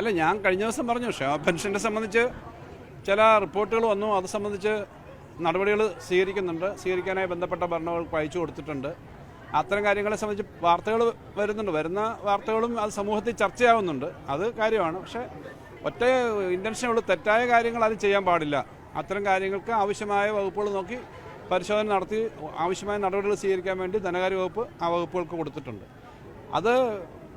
അല്ല ഞാൻ കഴിഞ്ഞ ദിവസം പറഞ്ഞു ക്ഷേമ പെൻഷനെ സംബന്ധിച്ച് ചില റിപ്പോർട്ടുകൾ വന്നു. അത് സംബന്ധിച്ച് നടപടികൾ സ്വീകരിക്കുന്നുണ്ട്. സ്വീകരിക്കാനായി ബന്ധപ്പെട്ട ഭരണങ്ങൾക്ക് അയച്ചു കൊടുത്തിട്ടുണ്ട്. അത്തരം കാര്യങ്ങളെ സംബന്ധിച്ച് വാർത്തകൾ വരുന്നുണ്ട്. വരുന്ന വാർത്തകളും അത് സമൂഹത്തിൽ ചർച്ചയാവുന്നുണ്ട്. അത് കാര്യമാണ്. പക്ഷേ ഒറ്റ ഇന്റൻഷനുള്ള തെറ്റായ കാര്യങ്ങൾ അത് ചെയ്യാൻ പാടില്ല. അത്തരം കാര്യങ്ങൾക്ക് ആവശ്യമായ വകുപ്പുകൾ നോക്കി പരിശോധന നടത്തി ആവശ്യമായ നടപടികൾ സ്വീകരിക്കാൻ വേണ്ടി ധനകാര്യ വകുപ്പ് ആ വകുപ്പുകൾക്ക് കൊടുത്തിട്ടുണ്ട്. അത്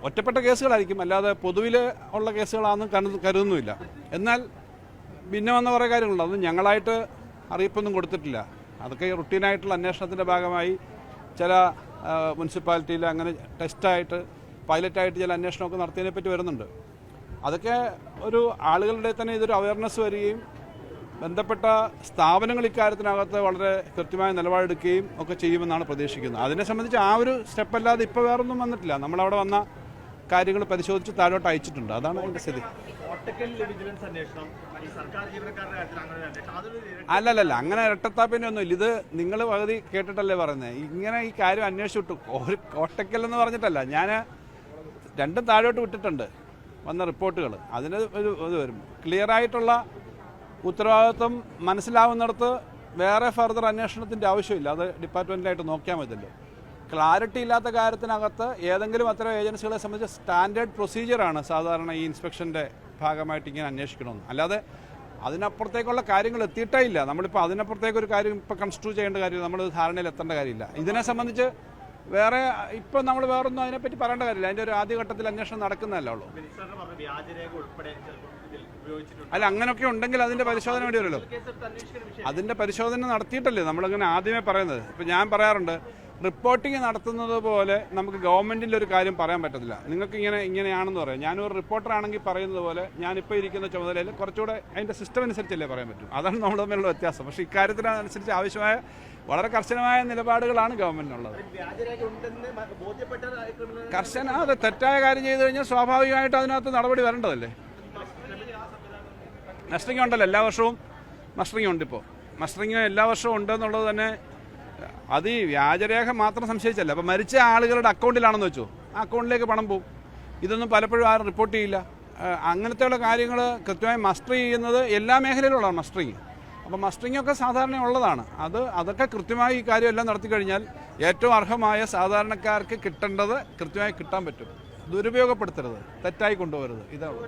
ഒറ്റപ്പെട്ട കേസുകളായിരിക്കും. അല്ലാതെ പൊതുവിൽ ഉള്ള കേസുകളാണെന്ന് കരുതു കരുതുന്നുമില്ല. എന്നാൽ ഭിന്നമെന്ന കുറേ കാര്യങ്ങളുണ്ട്. അത് ഞങ്ങളായിട്ട് അറിയിപ്പൊന്നും കൊടുത്തിട്ടില്ല. അതൊക്കെ റുട്ടീനായിട്ടുള്ള അന്വേഷണത്തിന്റെ ഭാഗമായി ചില മുനിസിപ്പാലിറ്റിയിൽ അങ്ങനെ ടെസ്റ്റായിട്ട് പൈലറ്റായിട്ട് ചില അന്വേഷണമൊക്കെ നടത്തിയതിനെ പറ്റി വരുന്നുണ്ട്. അതൊക്കെ ഒരു ആളുകളുടെ തന്നെ ഇതൊരു അവയർനെസ് വരികയും ബന്ധപ്പെട്ട സ്ഥാപനങ്ങൾ ഇക്കാര്യത്തിനകത്ത് വളരെ കൃത്യമായ നിലപാടെടുക്കുകയും ഒക്കെ ചെയ്യുമെന്നാണ് പ്രതീക്ഷിക്കുന്നത്. അതിനെ സംബന്ധിച്ച് ആ ഒരു സ്റ്റെപ്പല്ലാതെ ഇപ്പോൾ വേറൊന്നും വന്നിട്ടില്ല. നമ്മളവിടെ വന്ന കാര്യങ്ങൾ പരിശോധിച്ച് താഴോട്ട് അയച്ചിട്ടുണ്ട്. അതാണ് അതിന്റെ സ്ഥിതി. അല്ലല്ല അങ്ങനെ ഇരട്ടത്താപ്പിന്റെ ഒന്നുമില്ല ഇത് നിങ്ങൾ പകുതി കേട്ടിട്ടല്ലേ പറയുന്നത് ഇങ്ങനെ ഈ കാര്യം അന്വേഷിച്ചിട്ടു ഒരു കോട്ടക്കൽ എന്ന് പറഞ്ഞിട്ടല്ല. ഞാൻ രണ്ടും താഴോട്ട് വിട്ടിട്ടുണ്ട്. വന്ന റിപ്പോർട്ടുകൾ അതിന് ഒരു ഇത് വരും. ക്ലിയർ ആയിട്ടുള്ള ഉത്തരവാദിത്വം മനസ്സിലാവുന്നിടത്ത് വേറെ ഫർദർ അന്വേഷണത്തിന്റെ ആവശ്യമില്ല. അത് ഡിപ്പാർട്ട്മെന്റിലായിട്ട് നോക്കിയാൽ മതിയല്ലോ. ക്ലാരിറ്റി ഇല്ലാത്ത കാര്യത്തിനകത്ത് ഏതെങ്കിലും അത്തരം ഏജൻസികളെ സംബന്ധിച്ച് സ്റ്റാൻഡേർഡ് പ്രൊസീജിയറാണ് സാധാരണ ഈ ഇൻസ്പെക്ഷന്റെ ഭാഗമായിട്ട് ഇങ്ങനെ അന്വേഷിക്കണമെന്ന്. അല്ലാതെ അതിനപ്പുറത്തേക്കുള്ള കാര്യങ്ങൾ എത്തിയിട്ടേ ഇല്ല. നമ്മളിപ്പോൾ അതിനപ്പുറത്തേക്ക് ഒരു കാര്യം ഇപ്പോൾ കൺസ്ട്രൂ ചെയ്യേണ്ട കാര്യം നമ്മൾ ധാരണയിൽ എത്തേണ്ട കാര്യമില്ല. ഇതിനെ സംബന്ധിച്ച് വേറെ ഇപ്പം നമ്മൾ വേറൊന്നും അതിനെപ്പറ്റി പറയേണ്ട കാര്യമില്ല. അതിന്റെ ഒരു ആദ്യഘട്ടത്തിൽ അന്വേഷണം നടക്കുന്നതല്ലേ ഉള്ളൂ. അല്ല അങ്ങനെയൊക്കെ ഉണ്ടെങ്കിൽ അതിന്റെ പരിശോധന വേണ്ടി വരുമല്ലോ അതിന്റെ പരിശോധന നടത്തിയിട്ടല്ലേ നമ്മളിങ്ങനെ ആദ്യമേ പറയുന്നത്. ഇപ്പം ഞാൻ പറയാറുണ്ട് റിപ്പോർട്ടിംഗ് നടത്തുന്നത് പോലെ നമുക്ക് ഗവൺമെന്റിന്റെ ഒരു കാര്യം പറയാൻ പറ്റത്തില്ല. നിങ്ങൾക്ക് ഇങ്ങനെ ഇങ്ങനെയാണെന്ന് പറയാം. ഞാനൊരു റിപ്പോർട്ടറാണെങ്കിൽ പറയുന്നത് പോലെ ഞാനിപ്പോൾ ഇരിക്കുന്ന ചുമതലയിൽ കുറച്ചുകൂടെ അതിന്റെ സിസ്റ്റം അനുസരിച്ചല്ലേ പറയാൻ പറ്റും. അതാണ് നമ്മൾ തമ്മിലുള്ള വ്യത്യാസം. പക്ഷേ ഇക്കാര്യത്തിനനുസരിച്ച് ആവശ്യമായ വളരെ കർശനമായ നിലപാടുകളാണ് ഗവൺമെന്റിനുള്ളത് കർശന അത് തെറ്റായ കാര്യം ചെയ്തു കഴിഞ്ഞാൽ സ്വാഭാവികമായിട്ട് അതിനകത്ത് നടപടി വരേണ്ടതല്ലേ? മസ്റ്ററിംഗ് ഉണ്ടല്ലോ എല്ലാ വർഷവും. മസ്റ്ററിംഗ് ഉണ്ട് ഇപ്പോൾ മസ്റ്ററിംഗ് എല്ലാ വർഷവും ഉണ്ടെന്നുള്ളത് തന്നെ അത് ഈ വ്യാജരേഖ മാത്രം സംശയിച്ചല്ല. അപ്പം മരിച്ച ആളുകളുടെ അക്കൗണ്ടിലാണെന്ന് വെച്ചു. ആ അക്കൗണ്ടിലേക്ക് പണം പോകും ഇതൊന്നും പലപ്പോഴും ആരും റിപ്പോർട്ട് ചെയ്യില്ല. അങ്ങനത്തെയുള്ള കാര്യങ്ങൾ കൃത്യമായി മസ്റ്റർ ചെയ്യുന്നത് എല്ലാ മേഖലയിലുള്ളതാണ് മസ്റ്ററിങ്. അപ്പം മസ്റ്ററിങ് ഒക്കെ സാധാരണ ഉള്ളതാണ്. അത് അതൊക്കെ കൃത്യമായി ഈ കാര്യമെല്ലാം നടത്തി കഴിഞ്ഞാൽ ഏറ്റവും അർഹമായ സാധാരണക്കാർക്ക് കിട്ടേണ്ടത് കൃത്യമായി കിട്ടാൻ പറ്റും. ദുരുപയോഗപ്പെടുത്തരുത്. തെറ്റായി കൊണ്ടുപോകരുത്. ഇതാണ്.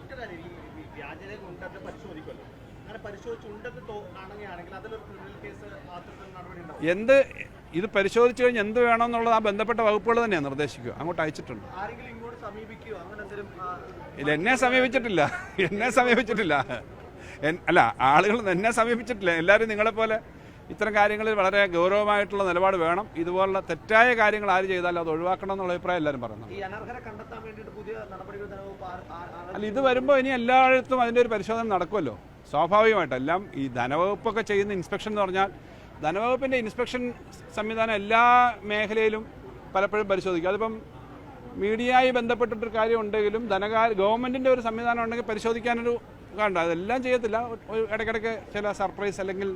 എന്ത് ഇത് പരിശോധിച്ചു കഴിഞ്ഞാൽ എന്ത് വേണമെന്നുള്ളത് ആ ബന്ധപ്പെട്ട വകുപ്പുകൾ തന്നെയാണ് നിർദ്ദേശിക്കുക. അങ്ങോട്ട് അയച്ചിട്ടുണ്ട്. ഇല്ല എന്നെ സമീപിച്ചിട്ടില്ല. എന്നെ സമീപിച്ചിട്ടില്ല. അല്ല ആളുകൾ എന്നെ സമീപിച്ചിട്ടില്ല. എല്ലാവരും നിങ്ങളെപ്പോലെ ഇത്തരം കാര്യങ്ങളിൽ വളരെ ഗൗരവമായിട്ടുള്ള നിലപാട് വേണം. ഇതുപോലുള്ള തെറ്റായ കാര്യങ്ങൾ ആര് ചെയ്താലും അത് ഒഴിവാക്കണം എന്നുള്ള അഭിപ്രായം എല്ലാവരും പറയുന്നത് അല്ല ഇത് വരുമ്പോൾ ഇനി എല്ലായിടത്തും അതിന്റെ ഒരു പരിശോധന നടക്കുമല്ലോ. സ്വാഭാവികമായിട്ട് എല്ലാം ഈ ധനവകുപ്പൊക്കെ ചെയ്യുന്ന ഇൻസ്പെക്ഷൻ എന്ന് പറഞ്ഞാൽ ധനവകുപ്പിന്റെ ഇൻസ്പെക്ഷൻ സംവിധാനം എല്ലാ മേഖലയിലും പലപ്പോഴും പരിശോധിക്കും. അതിപ്പം മീഡിയയായി ബന്ധപ്പെട്ടിട്ടൊരു കാര്യം ഉണ്ടെങ്കിലും ധനകാര്യ ഗവൺമെന്റിന്റെ ഒരു സംവിധാനം ഉണ്ടെങ്കിൽ പരിശോധിക്കാനൊരു കണ്ട അതെല്ലാം ചെയ്യത്തില്ല. ഇടയ്ക്കിടയ്ക്ക് ചില സർപ്രൈസ് അല്ലെങ്കിൽ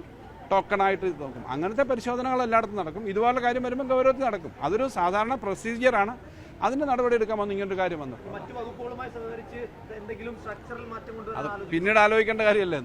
ടോക്കണായിട്ട് നോക്കും. അങ്ങനത്തെ പരിശോധനകൾ എല്ലായിടത്തും നടക്കും. ഇതുപോലെ കാര്യം വരുമ്പോൾ ഗൗരവത്തിൽ നടക്കും. അതൊരു സാധാരണ പ്രൊസീജിയറാണ്. അതിന്റെ നടപടി എടുക്കാൻ വന്നു ഇങ്ങനൊരു കാര്യം വന്നു. മറ്റു വകുപ്പുകളുമായി സഹകരിച്ച് എന്തെങ്കിലും സ്ട്രക്ചറൽ മാറ്റം അത് പിന്നീട് ആലോചിക്കേണ്ട കാര്യമല്ലേ?